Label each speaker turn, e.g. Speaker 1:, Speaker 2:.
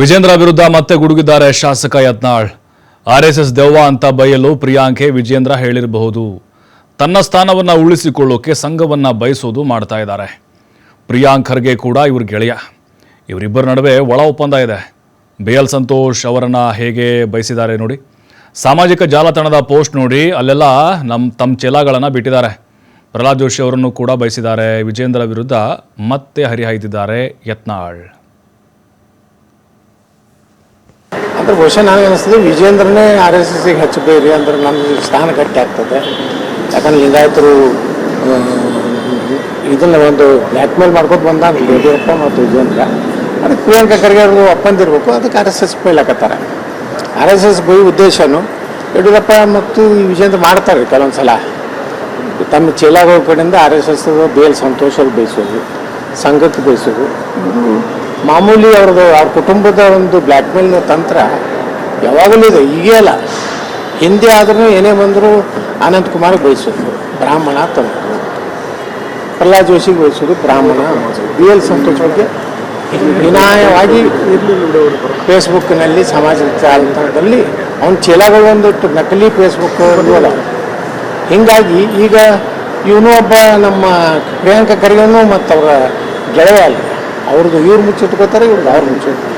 Speaker 1: ವಿಜೇಂದ್ರ ವಿರುದ್ಧ ಮತ್ತೆ ಗುಡುಗಿದ್ದಾರೆ ಶಾಸಕ ಯತ್ನಾಳ್. ಆರ್ಎಸ್ಎಸ್ ದೆವ್ವ ಅಂತ ಬಯಲು ಪ್ರಿಯಾಂಕೆ ವಿಜೇಂದ್ರ ಹೇಳಿರಬಹುದು. ತನ್ನ ಸ್ಥಾನವನ್ನ ಉಳಿಸಿಕೊಳ್ಳೋಕೆ ಸಂಘವನ್ನ ಬಯಸೋದು ಮಾಡ್ತಾ ಇದ್ದಾರೆ. ಪ್ರಿಯಾಂಕ್ ಖರ್ಗೆ ಕೂಡ ಇವ್ರ ಗೆಳೆಯ. ಇವರಿಬ್ಬರ ನಡುವೆ ಒಳ ಒಪ್ಪಂದ ಇದೆ. ಬೇಯಲ್ ಸಂತೋಷ್ ಅವರನ್ನು ಹೇಗೆ ಬಯಸಿದ್ದಾರೆ ನೋಡಿ. ಸಾಮಾಜಿಕ ಜಾಲತಾಣದ ಪೋಸ್ಟ್ ನೋಡಿ, ಅಲ್ಲೆಲ್ಲ ನಮ್ಮ ತಮ್ಮ ಚೆಲಗಳನ್ನು ಬಿಟ್ಟಿದ್ದಾರೆ. ಪ್ರಹ್ಲಾದ್ ಜೋಶಿ ಅವರನ್ನು ಕೂಡ ಬಯಸಿದ್ದಾರೆ. ವಿಜೇಂದ್ರ ವಿರುದ್ಧ ಮತ್ತೆ ಹರಿಹಾಯ್ದಿದ್ದಾರೆ ಯತ್ನಾಳ್.
Speaker 2: ಅಂದ್ರೆ ಬಹುಶಃ ನನಗೆ ಅನಿಸ್ತದೆ ವಿಜೇಂದ್ರನೇ ಆರ್ ಎಸ್ ಎಸ್ಗೆ ಹೆಚ್ಚು ಬೇರೆ ಅಂದ್ರೆ ನಮ್ಮ ಸ್ಥಾನ ಗಟ್ಟಿ ಆಗ್ತದೆ. ಯಾಕಂದ್ರೆ ಲಿಂಗಾಯತರು ಇದನ್ನ ಒಂದು ಬ್ಲ್ಯಾಕ್ ಮೇಲ್ ಮಾಡ್ಕೊಂಡು ಬಂದ ಯಡಿಯೂರಪ್ಪ ಮತ್ತು ವಿಜೇಂದ್ರ. ಅದಕ್ಕೆ ಪ್ರಿಯಾಂಕಾ ಖರ್ಗೆ ಅವರು ಒಪ್ಪಂದಿರ್ಬೇಕು. ಅದಕ್ಕೆ ಆರ್ ಎಸ್ ಎಸ್ ಬೈಲಾಕತ್ತಾರ ಆರ್ ಎಸ್ ಎಸ್ ಬೈ ಉದ್ದೇಶನು ಯಡಿಯೂರಪ್ಪ ಮತ್ತು ವಿಜೇಂದ್ರ ಮಾಡ್ತಾರೆ ಕೆಲವೊಂದು ಸಲ ತಮ್ಮ ಚೇಲಾಗೋ ಕಡೆಯಿಂದ R S S B L Santhosh ಬಯಸೋದು ಸಂಘಕ್ಕೆ ಬಯಸೋದು ಮಾಮೂಲಿ ಅವ್ರದ್ದು, ಅವ್ರ ಕುಟುಂಬದ ಒಂದು ಬ್ಲ್ಯಾಕ್ ಮೇಲ್ ತಂತ್ರ ಯಾವಾಗಲೂ ಇದೆ. ಈಗೇ ಅಲ್ಲ. ಹಿಂದೆ ಆದ್ರೂ ಏನೇ ಬಂದರೂ ಅನಂತ್ ಕುಮಾರ್ ಬಯಸೋದು ಬ್ರಾಹ್ಮಣ ತಂತ್ರ ಪ್ರಹ್ಲಾದ್ ಜೋಶಿಗೆ ಬಯಸೋದು ಬ್ರಾಹ್ಮಣ. ಬಿ ಎಲ್ ಸಂತೋಷ್ ಬಗ್ಗೆ ವಿನಾಯವಾಗಿ ಫೇಸ್ಬುಕ್ನಲ್ಲಿ ಸಮಾಜ ಜಾಲತಾಣದಲ್ಲಿ ಅವನ ಚೀಲಗಳು ಒಂದಿಟ್ಟು ನಕಲಿ ಫೇಸ್ಬುಕ್ ಅಲ್ಲ. ಹೀಗಾಗಿ ಈಗ ಇವನು ಒಬ್ಬ ನಮ್ಮ ಪ್ರಿಯಾಂಕ ಖರ್ಗೆನೂ ಮತ್ತು ಅವರ ಗೆಳೆಯ ಅಲ್ಲ. ಅವ್ರದ್ದು ಇವ್ರು ಮುಚ್ಚಿಟ್ಕೋತಾರೆ ಇವ್ರದ್ದು ಅವ್ರು ಮುಚ್ಚಿಟ್ಕೋತಾರೆ